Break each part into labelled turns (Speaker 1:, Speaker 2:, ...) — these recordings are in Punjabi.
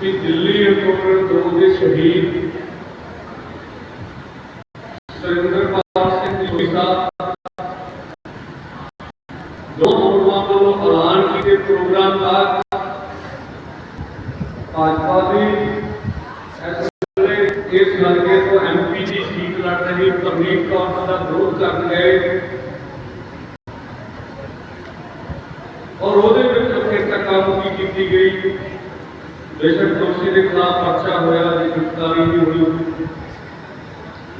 Speaker 1: ਕਿ ਦਿੱਲੀ ਅੰਦੋਲਨ ਦੋ ਦੇ ਸ਼ਹੀਦ ਸੁਰਿੰਦਰਪਾਲ ਸਿੰਘ ਜੀ ਸਾਹਿਬ ਦੋ ਮੋੜਵਾਂ ਵੱਲੋਂ ਐਲਾਨ ਕੀਤੇ ਪ੍ਰੋਗਰਾਮ ਦਾ ਭਾਜਪਾ ਦੀ ਇਸ ਵੇਲੇ ਇਸ ਹਲਕੇ ਤੋਂ ਐਮਪੀ ਦੀ ਸੀਟ ਲੜ ਰਹੀ ਪ੍ਰਨੀਤ ਕੌਰ ਦਾ ਵਿਰੋਧ ਕਰਨ ਗਏ ਔਰ ਉਹਦੇ ਵਿੱਚ ਫਿਰ ਤੱਕ ਕੀਤੀ ਗਈ ਬੇਸ਼ੱਕ ਦੋਸ਼ੀ ਦੇ ਖਿਲਾਫ ਪਰਚਾ ਹੋਇਆ ਜੀ ਗ੍ਰਿਫਤਾਰੀ ਵੀ ਹੋਈ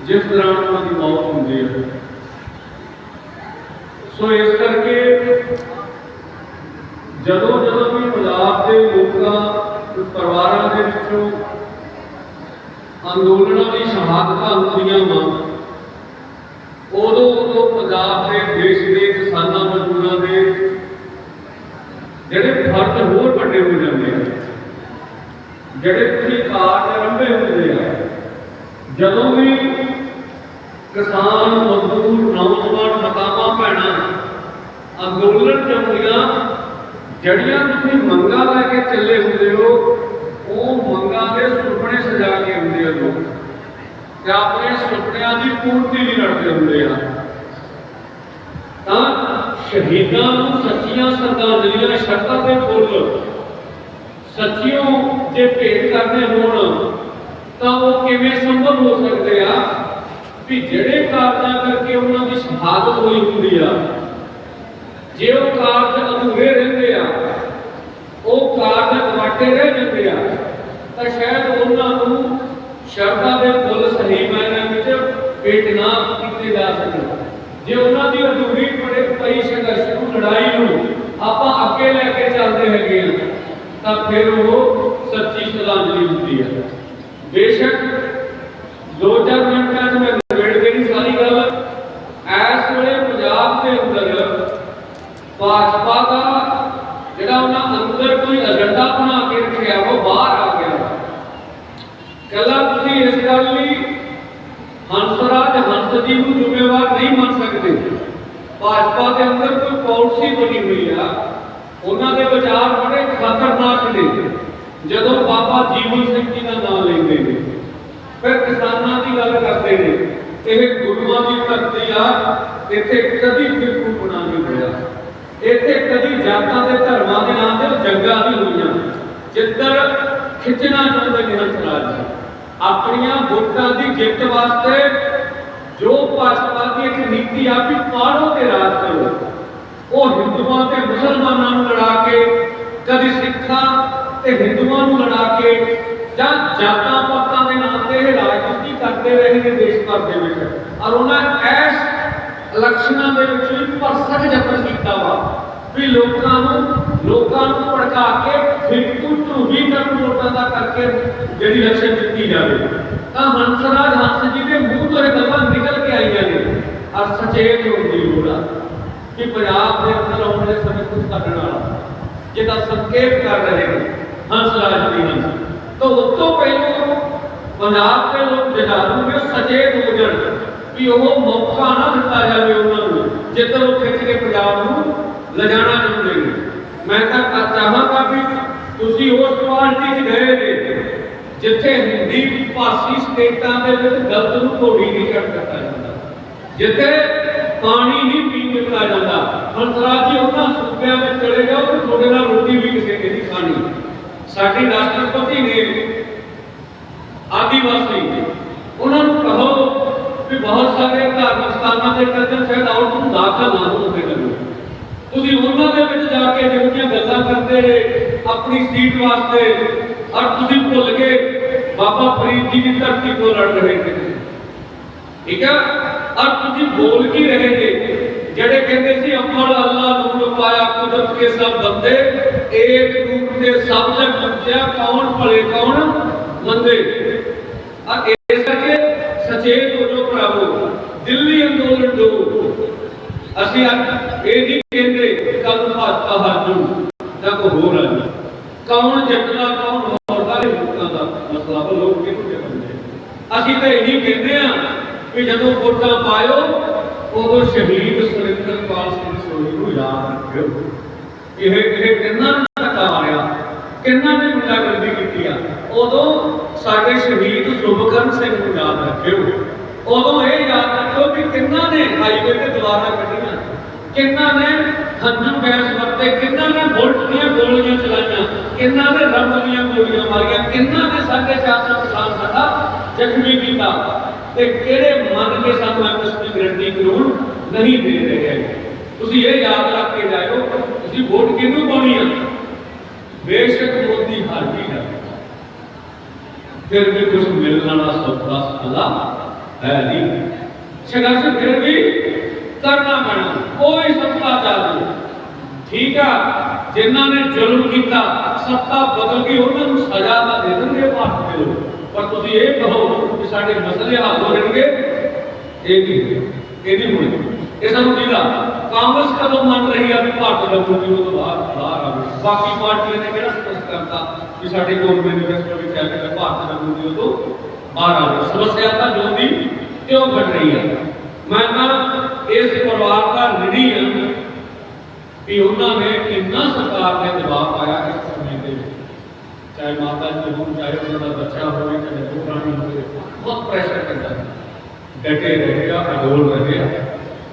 Speaker 1: ਜਿਸ ਦੌਰਾਨ ਉਹਨਾਂ ਦੀ ਮੌਤ ਹੁੰਦੀ ਹੈ। ਸੋ ਇਸ ਕਰਕੇ ਜਦੋਂ ਜਦੋਂ ਵੀ ਪੰਜਾਬ ਦੇ ਲੋਕਾਂ, ਪਰਿਵਾਰਾਂ ਦੇ ਵਿੱਚੋਂ ਅੰਦੋਲਨਾਂ ਦੀ ਸ਼ਹਾਦਤਾਂ ਹੁੰਦੀਆਂ ਵਾ, ਉਦੋਂ ਉਦੋਂ ਪੰਜਾਬ ਦੇ ਦੇਸ਼ ਦੇ ਕਿਸਾਨਾਂ ਮਜ਼ਦੂਰਾਂ ਦੇ ਜਿਹੜੇ ਫਰਜ਼ ਹੋਰ ਵੱਡੇ ਹੋ ਜਾਂਦੇ ਆ। ਜਿਹੜੇ ਤੁਸੀਂ ਕਾਰਜ ਆਰੰਭੇ ਹੁੰਦੇ ਆ, ਜਦੋਂ ਵੀ ਕਿਸਾਨ, ਮਜ਼ਦੂਰ, ਨੌਜਵਾਨ ਮਤਾਵਾਂ ਭੈਣਾਂ ਅੰਦੋਲਨ ਚੰਗੀਆਂ ਜਿਹੜੀਆਂ ਤੁਸੀਂ ਮੰਗਾਂ ਲੈ ਕੇ ਚੱਲੇ ਹੁੰਦੇ ਹੋ, ਉਹ ਮੰਗਾਂ ਦੇ ਸੁਪਨੇ ਸਜਾ ਕੇ ਹੁੰਦੇ ਆ ਲੋਕ। ਤੇ ਆਪਣੇ ਸੁਪਨਿਆਂ ਦੀ ਪੂਰਤੀ ਲਈ ਲੜਦੇ ਹੁੰਦੇ ਆ। ਤਾਂ ਸ਼ਹੀਦਾਂ ਨੂੰ ਸੱਚੀਆਂ ਸਰਦਾਰੀਆਂ ਸ਼ਰਤਾਂ ਦੇ ਫੁੱਲ ਸੱਚਿਓ ਜੇ ਭੇਟ ਕਰਨੇ ਹੋਣ, ਤਾਂ ਉਹ ਕਿਵੇਂ ਸੰਭਵ ਹੋ ਸਕਦੇ ਆ? ਵੀ ਜਿਹੜੇ ਕਾਰਜਾਂ ਕਰਕੇ ਉਹਨਾਂ ਦੀ ਸ਼ਹਾਦਤ ਹੋਈ ਹੁੰਦੀ ਆ, ਜੇ ਉਹ ਕਾਰਜ ਅਧੂਰੇ ਰਹਿੰਦੇ ਆ, ਉਹ ਕਾਰਜ ਗਵਾਟੇ ਰਹਿ ਜਾਂਦੇ ਆ, ਤਾਂ ਸ਼ਾਇਦ ਉਹਨਾਂ ਨੂੰ ਸ਼ਰਧਾ ਦੇ ਫੁੱਲ ਸਹੀ ਮਾਇਨੇ ਵਿੱਚ ਭੇਟ ਨਾ ਕੀਤੇ ਜਾ ਸਕਣ। ਜੇ ਉਹਨਾਂ ਦੀ ਅਧੂਰੀ ਪੜੇ ਪਈ ਸੰਘਰਸ਼ ਨੂੰ, ਲੜਾਈ ਨੂੰ ਆਪਾਂ ਅੱਗੇ ਲੈ ਕੇ ਚੱਲਦੇ ਹੈਗੇ ਆ ਤਾਂ ਫਿਰ ਉਹ ਸੱਚੀ ਸ਼ਰਧਾਂਜਲੀ ਹੁੰਦੀ ਹੈ। ਬੇਸ਼ੱਕ ਦੋ ਚਾਰ ਮਿੰਟਾਂ 'ਚ ਮੈਂ ਨਿਬੇੜ ਦੇਣੀ ਸਾਰੀ ਗੱਲ। ਇਸ ਵੇਲੇ ਪੰਜਾਬ ਦੇ ਅੰਦਰ ਭਾਜਪਾ ਦਾ ਜਿਹੜਾ ਉਹਨਾਂ ਅੰਦਰ ਕੋਈ ਏਜੰਡਾ ਬਣਾ ਕੇ ਰੱਖਿਆ, ਉਹ ਬਾਹਰ ਆ ਗਿਆ। ਕੱਲਾ ਤੁਸੀਂ ਇਸ ਗੱਲ ਲਈ ਹੰਸਰਾਜ ਹੰਸ ਜੀ ਨੂੰ ਜ਼ਿੰਮੇਵਾਰ ਨਹੀਂ ਮੰਨ ਸਕਦੇ। ਭਾਜਪਾ ਦੇ ਅੰਦਰ ਕੋਈ ਪਾਲਿਸੀ ਬਣੀ ਹੋਈ ਆ। ਉਹਨਾਂ ਦੇ ਵਿਚਾਰ ਬੜੇ ਖਤਰਨਾਕ ਨੇ। ਜਦੋਂ ਬਾਬਾ ਜੀਵਨ ਸਿੰਘ ਜੀ ਦਾ ਨਾਮ ਲੈਂਦੇ ਨੇ, ਫਿਰ ਕਿਸਾਨਾਂ ਦੀ ਗੱਲ ਕਰਦੇ ਨੇ, ਇਹ ਗੁਰੂਆਂ ਦੀ ਧਰਤੀ ਆ, ਇੱਥੇ ਕਦੀ ਫਿਰਕੂ ਬਣਾ ਨਹੀਂ ਹੋਇਆ। ਇੱਥੇ ਕਦੀ ਜਾਤਾਂ ਦੇ ਧਰਮਾਂ ਦੇ ਨਾਂ ਤੇ ਜੰਗਾਂ ਨਹੀਂ ਹੋਈਆਂ। ਜਿੱਧਰ ਖਿੱਚਣਾ ਚਾਹੁੰਦੇ ਨੇ ਹੰਸਰਾਜ ਜੀ ਆਪਣੀਆਂ ਵੋਟਾਂ ਦੀ ਜਿੱਤ ਵਾਸਤੇ ਜੋ ਭਾਜਪਾ ਦੀ ਇੱਕ ਨੀਤੀ ਆ ਵੀ ਪਾੜੋ ਤੇ ਰਾਜ ਕਰੋ। ਉਹ ਹਿੰਦੂਆਂ ਤੇ ਮੁਸਲਮਾਨਾਂ ਨੂੰ ਲੜਾ ਕੇ, ਕਦੀ ਸਿੱਖਾਂ ਤੇ ਹਿੰਦੂਆਂ ਨੂੰ ਲੜਾ ਕੇ, ਜਾਂ ਜਾਤਾਂ ਪਾਤਾਂ ਦੇ ਨਾਂ ਤੇ ਇਹ ਰਾਜਨੀਤੀ ਕਰਦੇ ਰਹੇ ਨੇ ਦੇਸ਼ ਭਰ ਦੇ ਵਿੱਚ। ਔਰ ਉਹਨਾਂ ਐਸ ਇਲੈਕਸ਼ਨਾਂ ਦੇ ਵਿੱਚ ਵੀ ਭਰਸਕ ਯਤਨ ਕੀਤਾ ਵਾ ਵੀ ਲੋਕਾਂ ਨੂੰ ਲੋਕਾਂ ਨੂੰ ਭੜਕਾ ਕੇ ਫਿਰਕੂ ਢੂਹੀ ਕਰਨ ਵੋਟਾਂ ਦਾ ਕਰਕੇ ਜਿਹੜੀ ਇਲੈਕਸ਼ਨ ਜਿੱਤੀ ਜਾਵੇ। ਤਾਂ ਹੰਸਰਾਜ ਹੰਸ ਜੀ ਦੇ ਮੂੰਹ ਤੋਂ ਇਹ ਗੱਲਾਂ ਨਿਕਲ ਕੇ ਆਈਆਂ ਨੇ। ਔਰ ਸਚੇਤ ਹੋਣ ਦੀ ਲੋੜ ਆ। ਕਿ ਪੰਜਾਬ ਦੇ ਅੰਦਰ ਆਉਣ ਵਾਲੇ ਸਮੇਂ ਕੁਝ ਕਰਨ ਵਾਲਾ। ਜਿਹਦਾ ਸੰਕੇਤ ਕਰ ਰਹੇ ਨੇ ਹੰਸਰਾਜ ਜੀ ਹੰਸ। ਤਾਂ ਉਸ ਤੋਂ ਪਹਿਲਾਂ ਪੰਜਾਬ ਦੇ ਲੋਕ ਜਨਾਰੂ ਵੀ ਸਚੇਤ ਹੋ ਜਾਣ ਵੀ ਉਹ ਮੌਕਾ ਨਾ ਦਿੱਤਾ ਜਾਵੇ ਉਹਨਾਂ ਨੂੰ ਜਿੱਧਰ ਉਹ ਖਿੱਚ ਕੇ ਪੰਜਾਬ ਨੂੰ ਲਿਜਾਣਾ ਚਾਹੁੰਦੇ ਨੇ। ਮੈਂ ਤਾਂ ਚਾਹਾਂਗਾ ਵੀ ਤੁਸੀਂ ਉਸ ਪਾਰਟੀ 'ਚ ਗਏ ਨੇ, ਜਿੱਥੇ ਹਿੰਦੀ ਭਾਸ਼ੀ ਸਟੇਟਾਂ ਦੇ ਵਿੱਚ ਗਲਤ ਨੂੰ ਘੋੜੀ ਨਹੀਂ ਚੜ ਦਿੱਤਾ ਜਾਂਦਾ ਜਿੱਥੇ ਪਾਣੀ ਨਹੀਂ ਪੀਣ ਦਿੱਤਾ ਜਾਂਦਾ। ਹੰਸਰਾਜ ਜੀ ਉਹਨਾਂ ਸੂਬਿਆਂ ਵਿੱਚ ਚਲੇ ਜਾਓ ਤੇ ਤੁਹਾਡੇ ਨਾਲ ਰੋਟੀ ਵੀ ਕਿਸੇ ਨੇ ਨਹੀਂ ਖਾਣੀ। ਸਾਡੇ ਰਾਸ਼ਟਰਪਤੀ ਨੇ ਆਦੀਵਾਸੀ ਉਹਨਾਂ ਨੂੰ ਕਹੋ ਵੀ ਬਹੁਤ ਸਾਰੇ ਧਾਰਮਿਕ ਸਥਾਨਾਂ ਤੇ ਕਹਿੰਦੇ ਸ਼ਾਇਦ ਆਉਣ ਨੂੰ ਦਾਖਲ ਨਾ ਹੋਵੇ ਕਰੋ ਤੁਸੀਂ ਉਹਨਾਂ ਦੇ ਵਿੱਚ ਜਾ ਕੇ ਜਿਹੜੀਆਂ ਗੱਲਾਂ ਕਰਦੇ ਰਹੇ, ਆਪਣੀ ਸੀਟ ਵਾਸਤੇ, ਔਰ ਤੁਸੀਂ ਭੁੱਲ ਗਏ, ਬਾਬਾ ਫਰੀਦ ਜੀ ਦੀ ਧਰਤੀ ਤੋਂ ਲੜ ਰਹੇ ਨੇ। ਠੀਕ ਹੈ ਔਰ ਤੁਸੀਂ ਬੋਲ ਕੀ ਰਹੇ ਨੇ ਜਿਹੜੇ ਕਹਿੰਦੇ ਸੀ ਅੰਮੜ ਅੱਲਾ ਨੂਰ ਪਾਇਆ ਕੁਦਰਤ ਕੇ ਸਭ ਬੰਦੇ ਏਕ ਰੂਪ ਦੇ ਸਭ ਨੇ ਪੁੱਛਿਆ ਕੌਣ? ਭਲੇ ਕੌਣ? ਮੰਦੇ ਆ ਇਸ ਕਰਕੇ ਸਚੇਤ ਹੋ ਜੋ ਭਰਾਵੋ। ਦਿੱਲੀ ਅੰਦੋਲਨ ਦੋ। ਅਸੀਂ ਇਹ ਨਹੀਂ ਕਹਿੰਦੇ ਕੱਲ ਭਾਜਪਾ ਹਾਰ ਜੂ ਜਾਂ ਕੋਈ ਹੋਰ ਆ ਜੂ। ਕੌਣ ਜਿੱਤਦਾ, ਕੌਣ ਹਾਰਦਾ, ਇਹ ਲੋਕਾਂ ਦਾ ਮਸਲਾ। ਲੋਕ ਕਿਹਨੂੰ ਜਿੱਤਦੇ ਅਸੀਂ ਤਾਂ ਇਹ ਨਹੀਂ ਕਹਿੰਦੇ ਆ ਕਿ ਜਦੋਂ ਵੋਟਾਂ ਪਾਇਓ, ਉਦੋਂ ਸ਼ਹੀਦ ਸੁਰਿੰਦਰਪਾਲ ਸਿੰਘ ਸੋਹੀ ਨੂੰ ਯਾਦ ਰੱਖਿਓ। ਇਹ ਇਹ ਕਿੰਨਾ ਨੇ ਧੱਕਾ ਮਾਰਿਆ, ਕਿੰਨਾ ਨੇ ਗੁੰਡਾਗਰਦੀ ਕੀਤੀ ਆ, ਉਦੋਂ ਸਾਡੇ ਸ਼ਹੀਦ ਸੁਭਕਰਨ ਸਿੰਘ ਨੂੰ ਯਾਦ ਰੱਖਿਓ। ਉਦੋਂ ਇਹ ਯਾਦ ਰੱਖਿਓ ਕਿ ਕਿੰਨਾ ਨੇ ਹਾਈਵੇ ਤੇ ਦੁਆਰਾ ਕੱਢੀਆਂ, ਕਿੰਨਾ ਨੇ ਹੰਝੂ ਗੈਸ ਵਰਤੇ, ਕਿੰਨਾ ਨੇ ਬੁਲਟ ਦੀਆਂ ਗੋਲੀਆਂ ਚਲਾਈਆਂ, ਕਿੰਨਾ ਨੇ ਰੰਗ ਦੀਆਂ ਗੋਲੀਆਂ ਮਾਰੀਆਂ, ਕਿੰਨਾ ਨੇ ਸਾਡੇ ਚਾਰ ਸੌ ਕਿਸਾਨ ਸਾਡਾ ਜ਼ਖਮੀ ਕੀਤਾ। ਤੇ ਕਿਹੜੇ ਮੰਨ ਕੇ ਸਾਨੂੰ ਐਮਐਸਪੀ ਗਰੰਟੀ ਕਾਨੂੰਨ ਨਹੀਂ ਦੇ ਰਹੇ। ਹੈ ਤੁਸੀਂ ਇਹ ਯਾਦ ਰੱਖ ਕੇ ਜਾਇਓ, ਤੁਸੀਂ ਵੋਟ ਕਿਹਨੂੰ ਪਾਉਣੀ ਆ? ਬੇਸ਼ੱਕ ਮੋਦੀ ਹਾਰ ਵੀ ਜਾਵੇ ਫਿਰ ਵੀ ਕੁਝ ਮਿਲਣ ਵਾਲਾ ਸੌਦਾ ਸਦਾ ਹੈ ਨਹੀਂ। ਸੰਘਰਸ਼ ਫਿਰ ਵੀ ਕਰਨਾ ਪੈਣਾ। ਕੋਈ ਸੱਤਾ ਚਾਹੇ ਠੀਕ ਆ, ਜਿਨ੍ਹਾਂ ਨੇ ਜ਼ੁਲਮ ਕੀਤਾ ਸੱਤਾ ਬਦਲ ਗਈ ਉਹਨਾਂ ਨੂੰ ਸਜ਼ਾ ਤਾਂ ਦੇ ਦੇਣਗੇ ਭਾਰਤ ਦੇ ਪਰ ਤੁਸੀਂ ਇਹ ਕਹੋ ਕਿ ਸਾਡੇ ਮਸਲੇ ਹੱਲ ਹੋ ਜਾਣਗੇ। ਇਹ ਨਹੀਂ ਇਹ ਨਹੀਂ ਹੋਣੀ। ਇਹ ਸਾਨੂੰ ਕਿਹਦਾ ਕਾਂਗਰਸ ਕਦੋਂ ਮੰਨ ਰਹੀ ਆ ਵੀ ਭਾਰਤ ਦਾ ਉਹ ਤੋਂ ਬਾਹਰ ਬਾਹਰ ਆਵੇ ਬਾਕੀ ਪਾਰਟੀਆਂ ਨੇ ਕਿਹੜਾ ਸਪਸ਼ਟ ਕਰਤਾ ਕਿ ਸਾਡੇ ਕੋਲ ਮੈਨੀਫੈਸਟੋ ਵਿੱਚ ਹੈ ਕਿ ਭਾਰਤ ਦਾ ਮੋਦੀ ਉਹ ਤੋਂ ਬਾਹਰ ਆਵੇ ਸਮੱਸਿਆ ਤਾਂ ਜੋ ਦੀ ਕਿਉਂ ਘਟ ਰਹੀ ਹੈ ਮੈਂ ਤਾਂ ਇਸ ਪਰਿਵਾਰ ਦਾ ਰਿਣੀ ਹਾਂ ਕਿ ਉਹਨਾਂ ਨੇ ਇੰਨਾ ਸਰਕਾਰ ਨੇ ਦਬਾਅ ਪਾਇਆ ਇਸ ਸਮੇਂ ਦੇ ਵਿੱਚ। ਚਾਹੇ ਮਾਤਾ ਜੀ ਹੋਣ ਚਾਹੇ ਉਹਨਾਂ ਦਾ ਬੱਚਾ ਹੋਵੇ, ਚਾਹੇ ਦੁਕਾਨੀ ਹੋਵੇ, ਬਹੁਤ ਪ੍ਰੈਸ਼ਰ ਕਰਦਾ ਡਟੇ ਰਹੇ ਆ ਅਡੋਲ ਰਹੇ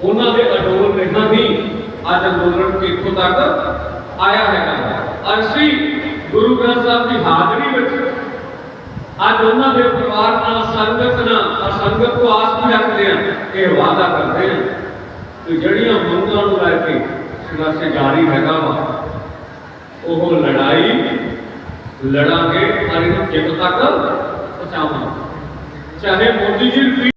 Speaker 1: ਉਹਨਾਂ ਦੇ ਅਡੋਲ ਰਹਿਣਾ ਹੀ ਅੱਜ ਅੰਦੋਲਨ ਕਿੱਥੋਂ ਤੱਕ ਆਇਆ ਹੈਗਾ ਅਸੀਂ ਗੁਰੂ ਗ੍ਰੰਥ ਸਾਹਿਬ ਦੀ ਹਾਜ਼ਰੀ ਵਿੱਚ ਅੱਜ ਉਹਨਾਂ ਦੇ ਪਰਿਵਾਰ ਨਾਲ ਸੰਗਤ ਨਾਲ, ਔਰ ਸੰਗਤ ਤੋਂ ਆਸ ਵੀ ਰੱਖਦੇ ਆ ਇਹ ਵਾਅਦਾ ਕਰਦੇ ਆ ਕਿ ਜਿਹੜੀਆਂ ਮੰਗਾਂ ਨੂੰ ਲੈ ਕੇ ਸੰਘਰਸ਼ ਜਾਰੀ ਹੈਗਾ ਵਾ। ਉਹ ਲੜਾਈ ਲੜਾਂਗੇ ਪਰ ਇਹਨੂੰ ਜਿੱਤ ਤੱਕ ਪਹੁੰਚਾਵਾਂਗੇ। ਚਾਹੇ ਮੋਦੀ ਜੀ